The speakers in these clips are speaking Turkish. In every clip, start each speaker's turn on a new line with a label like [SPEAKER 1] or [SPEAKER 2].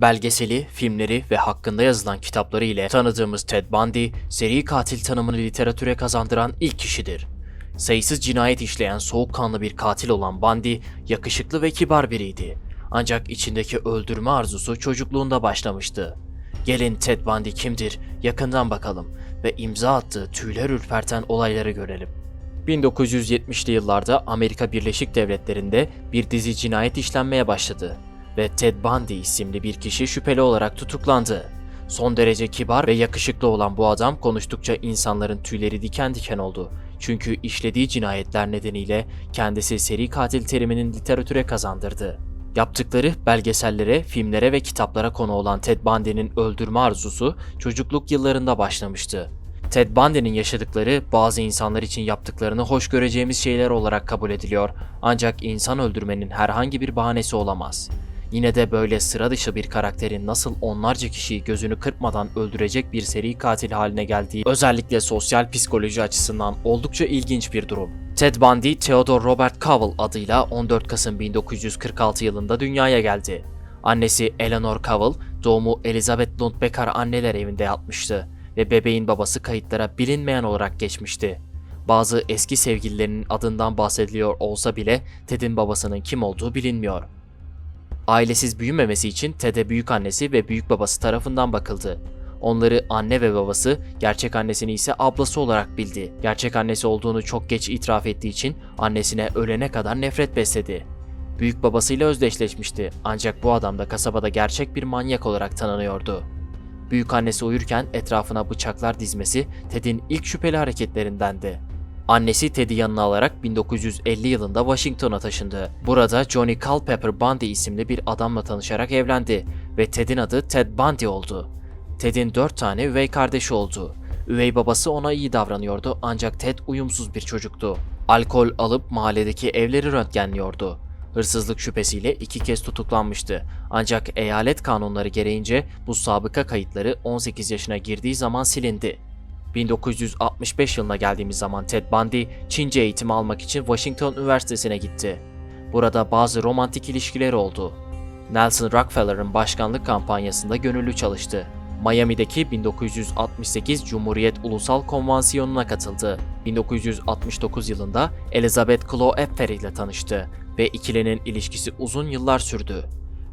[SPEAKER 1] Belgeseli, filmleri ve hakkında yazılan kitapları ile tanıdığımız Ted Bundy, seri katil tanımını literatüre kazandıran ilk kişidir. Sayısız cinayet işleyen soğukkanlı bir katil olan Bundy, yakışıklı ve kibar biriydi. Ancak içindeki öldürme arzusu çocukluğunda başlamıştı. Gelin Ted Bundy kimdir, yakından bakalım ve imza attığı tüyler ürperten olayları görelim. 1970'li yıllarda Amerika Birleşik Devletleri'nde bir dizi cinayet işlenmeye başladı ve Ted Bundy isimli bir kişi şüpheli olarak tutuklandı. Son derece kibar ve yakışıklı olan bu adam konuştukça insanların tüyleri diken diken oldu. Çünkü işlediği cinayetler nedeniyle kendisi seri katil teriminin literatüre kazandırdı. Yaptıkları belgesellere, filmlere ve kitaplara konu olan Ted Bundy'nin öldürme arzusu çocukluk yıllarında başlamıştı. Ted Bundy'nin yaşadıkları bazı insanlar için yaptıklarını hoş göreceğimiz şeyler olarak kabul ediliyor ancak insan öldürmenin herhangi bir bahanesi olamaz. Yine de böyle sıra dışı bir karakterin nasıl onlarca kişiyi gözünü kırpmadan öldürecek bir seri katil haline geldiği özellikle sosyal psikoloji açısından oldukça ilginç bir durum. Ted Bundy, Theodore Robert Cowell adıyla 14 Kasım 1946 yılında dünyaya geldi. Annesi Eleanor Cowell, doğumu Elizabeth Lund Becker anneler evinde yapmıştı ve bebeğin babası kayıtlara bilinmeyen olarak geçmişti. Bazı eski sevgililerinin adından bahsediliyor olsa bile Ted'in babasının kim olduğu bilinmiyor. Ailesiz büyümemesi için Ted'e büyük annesi ve büyük babası tarafından bakıldı. Onları anne ve babası, gerçek annesini ise ablası olarak bildi. Gerçek annesi olduğunu çok geç itiraf ettiği için annesine ölene kadar nefret besledi. Büyük babasıyla özdeşleşmişti ancak bu adam da kasabada gerçek bir manyak olarak tanınıyordu. Büyük annesi uyurken etrafına bıçaklar dizmesi Ted'in ilk şüpheli hareketlerindendi. Annesi Ted'i yanına alarak 1950 yılında Washington'a taşındı. Burada Johnny Culpepper Bundy isimli bir adamla tanışarak evlendi ve Ted'in adı Ted Bundy oldu. Ted'in dört tane üvey kardeşi oldu. Üvey babası ona iyi davranıyordu ancak Ted uyumsuz bir çocuktu. Alkol alıp mahalledeki evleri röntgenliyordu. Hırsızlık şüphesiyle iki kez tutuklanmıştı. Ancak eyalet kanunları gereğince bu sabıka kayıtları 18 yaşına girdiği zaman silindi. 1965 yılına geldiğimiz zaman Ted Bundy, Çince eğitimi almak için Washington Üniversitesi'ne gitti. Burada bazı romantik ilişkileri oldu. Nelson Rockefeller'ın başkanlık kampanyasında gönüllü çalıştı. Miami'deki 1968 Cumhuriyet Ulusal Konvansiyonu'na katıldı. 1969 yılında Elizabeth Chloe Epper ile tanıştı ve ikilinin ilişkisi uzun yıllar sürdü.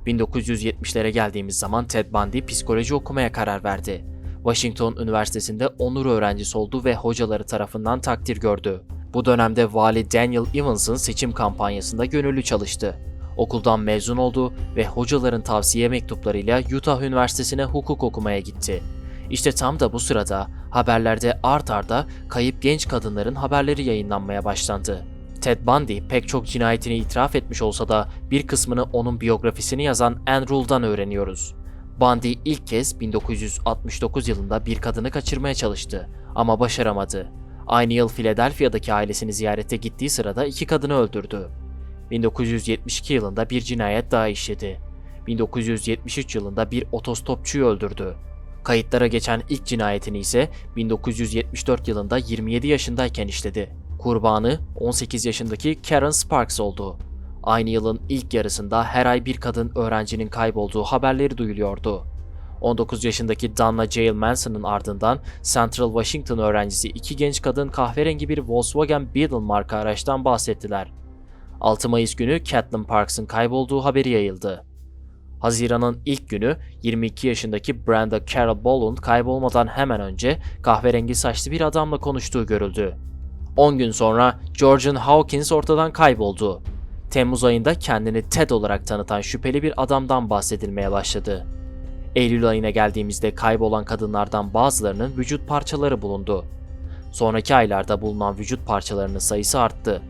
[SPEAKER 1] 1970'lere geldiğimiz zaman Ted Bundy psikoloji okumaya karar verdi. Washington Üniversitesi'nde onur öğrencisi oldu ve hocaları tarafından takdir gördü. Bu dönemde Vali Daniel Evans'ın seçim kampanyasında gönüllü çalıştı. Okuldan mezun oldu ve hocaların tavsiye mektuplarıyla Utah Üniversitesi'ne hukuk okumaya gitti. İşte tam da bu sırada haberlerde art arda kayıp genç kadınların haberleri yayınlanmaya başlandı. Ted Bundy pek çok cinayetini itiraf etmiş olsa da bir kısmını onun biyografisini yazan Anne Rule'dan öğreniyoruz. Bundy ilk kez 1969 yılında bir kadını kaçırmaya çalıştı ama başaramadı. Aynı yıl Philadelphia'daki ailesini ziyarete gittiği sırada iki kadını öldürdü. 1972 yılında bir cinayet daha işledi. 1973 yılında bir otostopçuyu öldürdü. Kayıtlara geçen ilk cinayetini ise 1974 yılında 27 yaşındayken işledi. Kurbanı 18 yaşındaki Karen Sparks oldu. Aynı yılın ilk yarısında her ay bir kadın öğrencinin kaybolduğu haberleri duyuluyordu. 19 yaşındaki Donna Jail Manson'ın ardından Central Washington öğrencisi iki genç kadın kahverengi bir Volkswagen Beetle marka araçtan bahsettiler. 6 Mayıs günü Catelyn Parks'ın kaybolduğu haberi yayıldı. Haziran'ın ilk günü 22 yaşındaki Brenda Carol Boland kaybolmadan hemen önce kahverengi saçlı bir adamla konuştuğu görüldü. 10 gün sonra Georgian Hawkins ortadan kayboldu. Temmuz ayında kendini Ted olarak tanıtan şüpheli bir adamdan bahsedilmeye başladı. Eylül ayına geldiğimizde kaybolan kadınlardan bazılarının vücut parçaları bulundu. Sonraki aylarda bulunan vücut parçalarının sayısı arttı.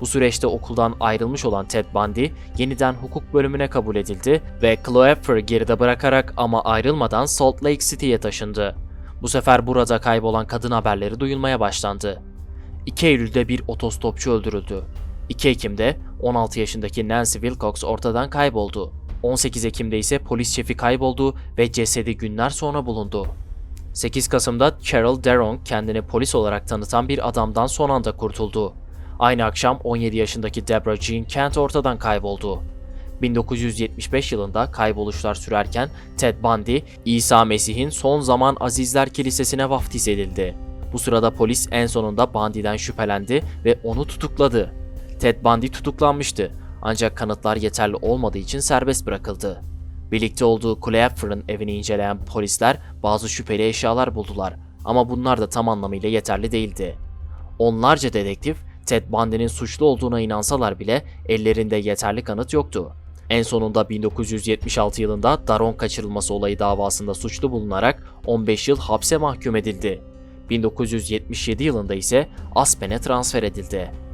[SPEAKER 1] Bu süreçte okuldan ayrılmış olan Ted Bundy yeniden hukuk bölümüne kabul edildi ve Cloepfer'ı geride bırakarak ama ayrılmadan Salt Lake City'ye taşındı. Bu sefer burada kaybolan kadın haberleri duyulmaya başlandı. 2 Eylül'de bir otostopçu öldürüldü. 2 Ekim'de 16 yaşındaki Nancy Wilcox ortadan kayboldu. 18 Ekim'de ise polis şefi kayboldu ve cesedi günler sonra bulundu. 8 Kasım'da Carol Deron kendini polis olarak tanıtan bir adamdan son anda kurtuldu. Aynı akşam 17 yaşındaki Deborah Jean Kent ortadan kayboldu. 1975 yılında kayboluşlar sürerken Ted Bundy, İsa Mesih'in son zaman Azizler Kilisesi'ne vaftiz edildi. Bu sırada polis en sonunda Bundy'den şüphelendi ve onu tutukladı. Ted Bundy tutuklanmıştı ancak kanıtlar yeterli olmadığı için serbest bırakıldı. Birlikte olduğu Cleopher'ın evini inceleyen polisler bazı şüpheli eşyalar buldular ama bunlar da tam anlamıyla yeterli değildi. Onlarca dedektif Ted Bundy'nin suçlu olduğuna inansalar bile ellerinde yeterli kanıt yoktu. En sonunda 1976 yılında Daron kaçırılması olayı davasında suçlu bulunarak 15 yıl hapse mahkum edildi. 1977 yılında ise Aspen'e transfer edildi.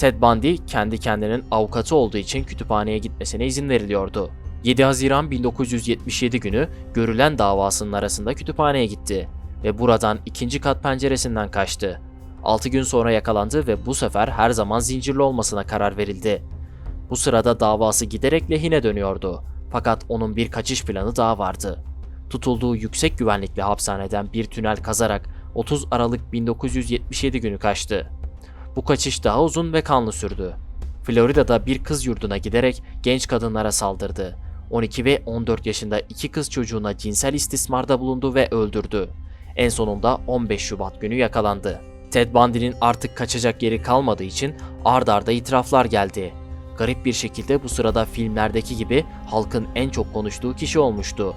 [SPEAKER 1] Ted Bundy kendi kendinin avukatı olduğu için kütüphaneye gitmesine izin veriliyordu. 7 Haziran 1977 günü görülen davasının arasında kütüphaneye gitti ve buradan ikinci kat penceresinden kaçtı. 6 gün sonra yakalandı ve bu sefer her zaman zincirli olmasına karar verildi. Bu sırada davası giderek lehine dönüyordu. Fakat onun bir kaçış planı daha vardı. Tutulduğu yüksek güvenlikli hapishaneden bir tünel kazarak 30 Aralık 1977 günü kaçtı. Bu kaçış daha uzun ve kanlı sürdü. Florida'da bir kız yurduna giderek genç kadınlara saldırdı. 12 ve 14 yaşında iki kız çocuğuna cinsel istismarda bulundu ve öldürdü. En sonunda 15 Şubat günü yakalandı. Ted Bundy'nin artık kaçacak yeri kalmadığı için ard arda itiraflar geldi. Garip bir şekilde bu sırada filmlerdeki gibi halkın en çok konuştuğu kişi olmuştu.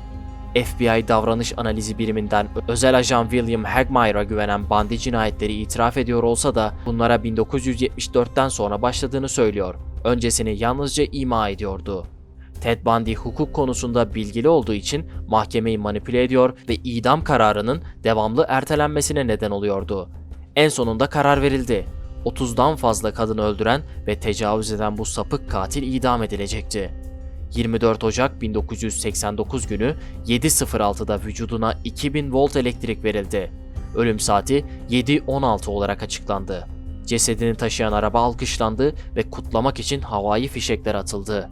[SPEAKER 1] FBI davranış analizi biriminden özel ajan William Hagmeyer'a güvenen Bundy cinayetleri itiraf ediyor olsa da bunlara 1974'ten sonra başladığını söylüyor. Öncesini yalnızca ima ediyordu. Ted Bundy hukuk konusunda bilgili olduğu için mahkemeyi manipüle ediyor ve idam kararının devamlı ertelenmesine neden oluyordu. En sonunda karar verildi. 30'dan fazla kadını öldüren ve tecavüz eden bu sapık katil idam edilecekti. 24 Ocak 1989 günü 7.06'da vücuduna 2000 volt elektrik verildi. Ölüm saati 7.16 olarak açıklandı. Cesedini taşıyan araba alkışlandı ve kutlamak için havai fişekler atıldı.